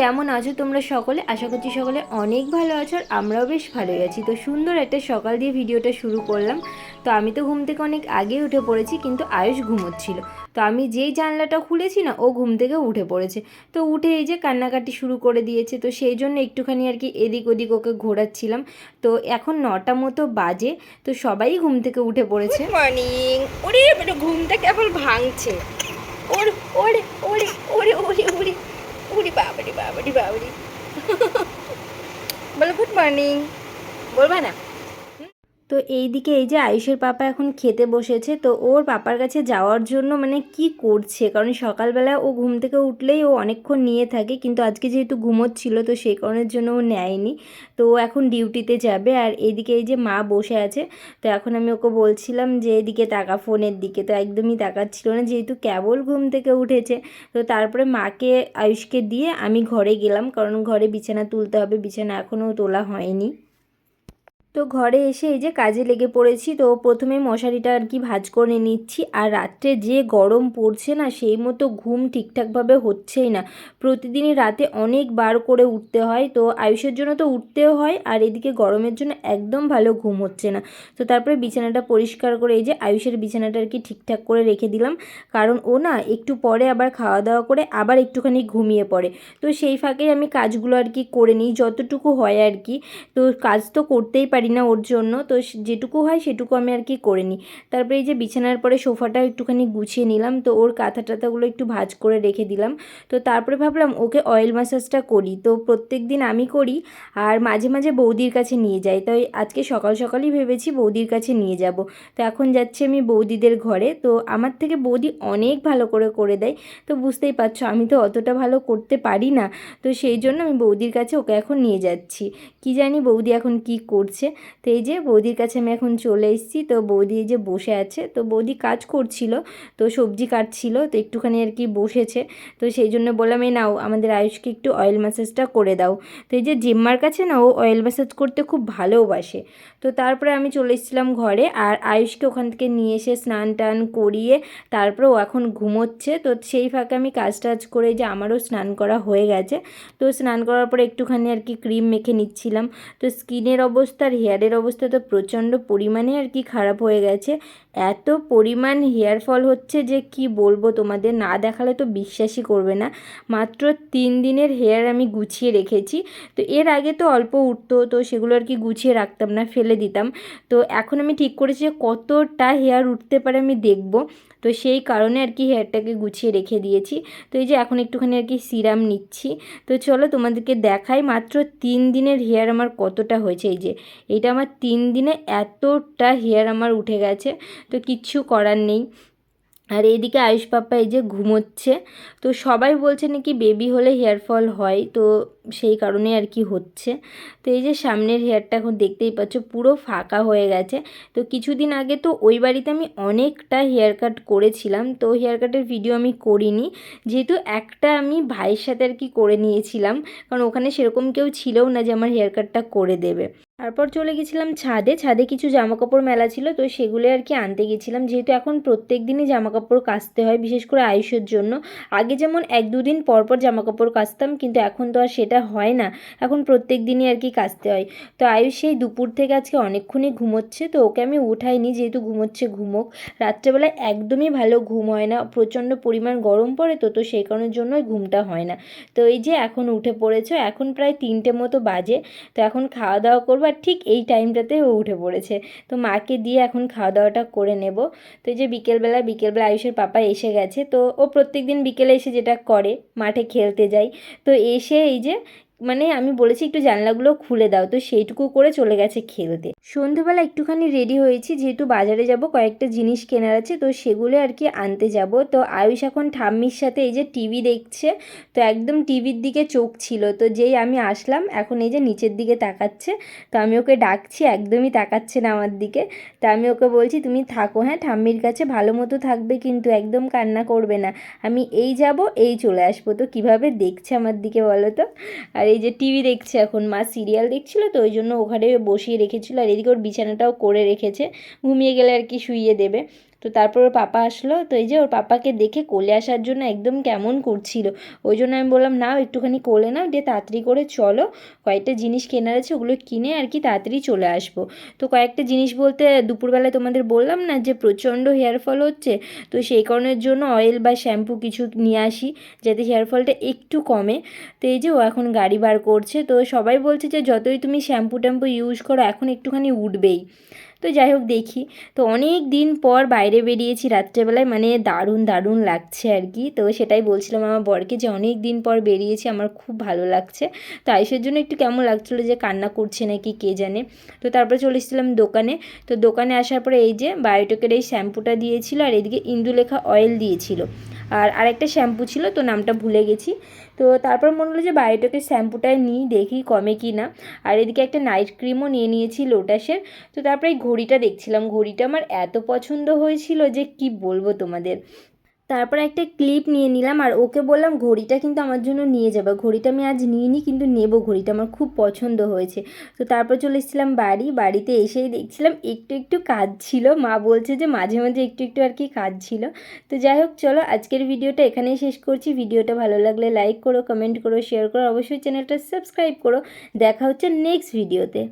কেমন আছো তোমরা সকলে? আশা করছি সকলে অনেক ভালো আছো আর আমরাও বেশ ভালোই আছি। তো সুন্দর একটা সকাল দিয়ে ভিডিওটা শুরু করলাম। তো আমি তো ঘুম থেকে অনেক আগে উঠে পড়েছি, কিন্তু আয়ুষ ঘুমোচ্ছিল। তো আমি যেই জানলাটা খুলেছি না, ও ঘুম থেকে উঠে পড়েছে। তো উঠে এই যে কান্নাকাটি শুরু করে দিয়েছে, তো সেই জন্য একটুখানি আর কি এদিক ওদিক ওকে ঘোরাচ্ছিলাম। তো এখন নটা মতো বাজে, তো সবাই ঘুম থেকে উঠে পড়েছে। মর্নিং ওরে ঘুমটা কেবল ভাঙছে। ওর, ওরে ওরে ওরে ওরে ওরে ওরে বাবারে বাবারে বাবারে বলো গুড মর্নিং বলবা না তো এই দিকে এই যে আয়ুষের পাপা এখন খেতে বসেছে, তো ওর পাপার কাছে যাওয়ার জন্য মানে কি করছে? কারণ সকালবেলা ও ঘুম থেকে উঠলেই ও অনেকক্ষণ নিয়ে থাকে, কিন্তু আজকে যেহেতু ঘুমোচ্ছিল, তো সেই কারণের জন্য ও নেয়নি। তো ও এখন ডিউটিতে যাবে, আর এইদিকে এই যে মা বসে আছে, তো এখন আমি ওকে বলছিলাম যে এদিকে তাকা ফোনের দিকে, তো একদমই তাকাচ্ছিল না, যেহেতু কেবল ঘুম থেকে উঠেছে। তো তারপরে মাকে, আয়ুষকে দিয়ে আমি ঘরে গেলাম, কারণ ঘরে বিছানা তুলতে হবে, বিছানা এখনও তোলা হয়নি। তো ঘরে এসে এই যে কাজে লেগে পড়েছি, তো প্রথমে মশারিটা আর কি ভাজ করে নিচ্ছি। আর রাত্রে যে গরম পড়ছে না, সেই মতো ঘুম ঠিকঠাকভাবে হচ্ছেই না। প্রতিদিনই রাতে অনেক বার করে উঠতে হয়, তো আয়ুষের জন্য তো উঠতেও হয়, আর এদিকে গরমের জন্য একদম ভালো ঘুম হচ্ছে না। তো তারপরে বিছানাটা পরিষ্কার করে এই যে আয়ুষের বিছানাটা আর কি ঠিকঠাক করে রেখে দিলাম। কারণ ও না একটু পরে আবার খাওয়া দাওয়া করে আবার একটুখানি ঘুমিয়ে পড়ে। তো সেই ফাঁকেই আমি কাজগুলো আর কি করে নিই, যতটুকু হয় আর কি। তো কাজ তো করতেই পারি না ওর জন্য। তো যেটুকু হয় সেটুকু আমি আর কি করে নিই। তারপরে এই যে বিছানার পরে সোফাটাও একটুখানি গুছিয়ে নিলাম। তো ওর কাঁথা টাথাগুলো একটু ভাজ করে রেখে দিলাম। তো তারপরে ভাবলাম ওকে অয়েল ম্যাসাজটা করি। তো প্রত্যেক দিন আমি করি আর মাঝে মাঝে বৌদির কাছে নিয়ে যাই। তাই আজকে সকাল সকালই ভেবেছি বৌদির কাছে নিয়ে যাব। তো এখন যাচ্ছি আমি বৌদিদের ঘরে। তো আমার থেকে বৌদি অনেক ভালো করে করে দেয়। তো বুঝতেই পারছ আমি তো অতটা ভালো করতে পারি না। তো সেই জন্য আমি বৌদির কাছে ওকে এখন নিয়ে যাচ্ছি। কি জানি বৌদি এখন কি করছে। তো এই যে বৌদির কাছে আমি এখন চলে এসেছি। তো বৌদি এই যে বসে আছে। তো বৌদি কাজ করছিল, তো সবজি কাটছিল, তো একটুখানি আর কি বসেছে। তো সেই জন্য বললাম, এই নাও, আমাদের আয়ুষকে একটু অয়েল ম্যাসাজটা করে দাও। তো এই যে জিম্মার কাছে না, ও অয়েল ম্যাসাজ করতে খুব ভালোবাসে। তো তারপরে আমি চলে এসেছিলাম ঘরে, আর আয়ুষকে ওখান থেকে নিয়ে এসে স্নান টান করিয়ে তারপরে ও এখন ঘুমোচ্ছে। তো সেই ফাঁকে আমি কাজ টাজ করে যে আমারও স্নান করা হয়ে গেছে। তো স্নান করার পরে একটুখানি আর কি ক্রিম মেখে নিচ্ছিলাম। তো স্কিনের অবস্থা আর হেয়ারের অবস্থা তো প্রচণ্ড পরিমাণে আর কি খারাপ হয়ে গেছে। এত পরিমাণ হেয়ার ফল হচ্ছে যে কি বলব তোমাদের, না দেখালে তো বিশ্বাসই করবে না। মাত্র তিন দিনের হেয়ার আমি গুছিয়ে রেখেছি। তো এর আগে তো অল্প উঠতো, তো সেগুলো আর কি গুছিয়ে রাখতাম না, ফেলে দিতাম। তো এখন আমি ঠিক করেছি যে কতটা হেয়ার উঠতে পারে আমি দেখব। তো সেই কারণে আর কি হেয়ারটাকে গুছিয়ে রেখে দিয়েছি। তো এই যে এখন একটুখানি আর কি সিরাম নিচ্ছি। তো চলো তোমাদেরকে দেখাই মাত্র তিন দিনের হেয়ার আমার কতটা হয়েছে। এই যে এটা আমার তিন দিনে এতটা হেয়ার আমার উঠে গেছে। তো কিচ্ছু করার নেই। আর এইদিকে আয়ুষ পাপ্পা এই যে ঘুমোচ্ছে। তো সবাই বলছে নাকি বেবি হলে হেয়ার ফল হয়। তো সেই কারণে আর কি হচ্ছে। তো এই যে সামনের হেয়ারটা এখন দেখতেই পাচ্ছ, পুরো ফাঁকা হয়ে গেছে। তো কিছুদিন আগে তো ওই বাড়িতে আমি অনেকটা হেয়ার কাট করেছিলাম, তো হেয়ার কাটের ভিডিও আমি করিনি। যেহেতু একটা আমি ভাইয়ের সাথে আর কি করে নিয়েছিলাম, কারণ ওখানে সেরকম কেউ ছিলও না যে আমার হেয়ার কাটটা করে দেবে। তারপর চলে গেছিলাম ছাদে ছাদে কিছু জামা কাপড় মেলা ছিল, তো সেগুলো আর কি আনতে গেছিলাম। যেহেতু এখন প্রত্যেক দিনই জামা কাপড় কাচতে হয়, বিশেষ করে আয়ুষের জন্য। আগে যেমন এক দুদিন পর পর জামা কাপড় কাচতাম, কিন্তু এখন তো আর সেটা হয় না। এখন প্রত্যেক দিনই আর কি কাচতে হয়। তো আয়ুষ সেই দুপুর থেকে আজকে অনেকক্ষণই ঘুমোচ্ছে, তো ওকে আমি উঠাইনি যেহেতু ঘুমোচ্ছে ঘুমোক। রাত্রেবেলায় একদমই ভালো ঘুম হয় না, প্রচণ্ড পরিমাণ গরম পড়ে তো তো সেই কারণের জন্যই ঘুমটা হয় না। তো এই যে এখন উঠে পড়েছো, এখন প্রায় তিনটে মতো বাজে, তো এখন খাওয়া দাওয়া করব আর ঠিক এই টাইমটাতে ও উঠে পড়েছে। তো মাকে দিয়ে এখন খাওয়া দাওয়াটা করে নেব। তো এই যে বিকেলবেলা বিকেলবেলা আয়ুষের পাপা এসে গেছে, তো ও প্রত্যেক দিন বিকেলে এসে যেটা করে, মাঠে খেলতে যায়। তো এসে এই যে মানে আমি বলেছি একটু জানলাগুলো খুলে দাও, তো সেইটুকু করে চলে গেছে খেলতে। সন্ধেবেলা একটুখানি রেডি হয়েছি, যেহেতু বাজারে যাব, কয়েকটা জিনিস কেনার আছে, তো সেগুলো আর কি আনতে যাব। তো আয়ুষ এখন ঠাম্মির সাথে এই যে টিভি দেখছে, তো একদম টিভির দিকে চোখ ছিল, তো যেই আমি আসলাম, এখন এই যে নিচের দিকে তাকাচ্ছে, তো আমি ওকে ডাকছি, একদমই তাকাচ্ছে না আমার দিকে। তো আমি ওকে বলছি, তুমি থাকো হ্যাঁ ঠাম্মির কাছে ভালো মতো থাকবে, কিন্তু একদম কান্না করবে না। আমি এই যাব, এই চলে আসব। তো কীভাবে দেখছে আমার দিকে বলো তো? আর এই যে টিভি দেখছে এখন, মা সিরিয়াল দেখছিল তো, ওই জন্য ওখানে বসিয়ে রেখেছিল আর এদিকে ওর বিছানাটাও করে রেখেছে, ঘুমিয়ে গেলে আর কি শুইয়ে দেবে। তো তারপর ওর পাপা আসলো। তো এই যে ওর পাপাকে দেখে কোলে আসার জন্য একদম কেমন করছিল। ওই জন্য আমি বললাম, নাও, একটুখানি কোলে নাও, দিয়ে তাড়াতাড়ি করে চলো। কয়েকটা জিনিস কেনার আছে, ওগুলো কিনে আর কি তাড়াতাড়ি চলে আসব। তো কয়েকটা জিনিস বলতে দুপুরবেলায় তোমাদের বললাম না যে প্রচণ্ড হেয়ার ফল হচ্ছে, তো সেই কারণের জন্য অয়েল বা শ্যাম্পু কিছু নিয়ে আসি, যাতে হেয়ার ফলটা একটু কমে। তো এই যে ও এখন গাড়ি বার করছে, তো সবাই বলছে যে যতই তুমি শ্যাম্পু ট্যাম্পু ইউজ করো, এখন একটুখানি উঠবেই। তো যাই হোক দেখি। তো অনেক দিন পর বাইরে বেরিয়েছি রাত্রেবেলায় মানে দারুণ দারুণ লাগছে আর কি। তো সেটাই বলছিলাম আমার বরকে যে অনেক দিন পর বেরিয়েছি, আমার খুব ভালো লাগছে। তো আয়ুষের জন্য একটু কেমন লাগছিল যে কান্না করছে নাকি কে জানে? তো তারপরে চলে এসেছিলাম দোকানে। তো দোকানে আসার পরে এই যে বায়োটেকের এই শ্যাম্পুটা দিয়েছিল আর এদিকে ইন্দুলেখা অয়েল দিয়েছিল। আর আরেকটা শ্যাম্পু ছিল, তো নামটা ভুলে গেছি। তো তারপর মনে হলো যে বায়োটেকের শ্যাম্পুটাই নিই, দেখি কমে কি না। আর এদিকে একটা নাইট ক্রিমও নিয়ে নিয়েছি লোটাসের। তো তারপরে এই ঘড়িটা দেখছিলাম। ঘড়িটা আমার এত পছন্দ হয়েছিল যে কি বলব তোমাদের। তারপর একটা ক্লিপ নিয়ে নিলাম আর ওকে বললাম, ঘড়িটা কিন্তু আমার জন্য নিয়ে যাবে। ঘড়িটা আমি আজ নিয়ে নিই কিন্তু নেব ঘড়িটা। আমার খুব পছন্দ হয়েছে। তো তারপর চলে এসেছিলাম বাড়ি। বাড়িতে এসেই দেখছিলাম একটু একটু কাজ ছিল। মা বলছে যে মাঝে মাঝে একটু একটু আর কি কাজ ছিল। তো যাই হোক, চলো আজকের ভিডিওটা এখানেই শেষ করছি। ভিডিওটা ভালো লাগলে লাইক করো কমেন্ট করো শেয়ার করো। অবশ্যই চ্যানেলটা সাবস্ক্রাইব করো। দেখা হচ্ছে নেক্সট ভিডিওতে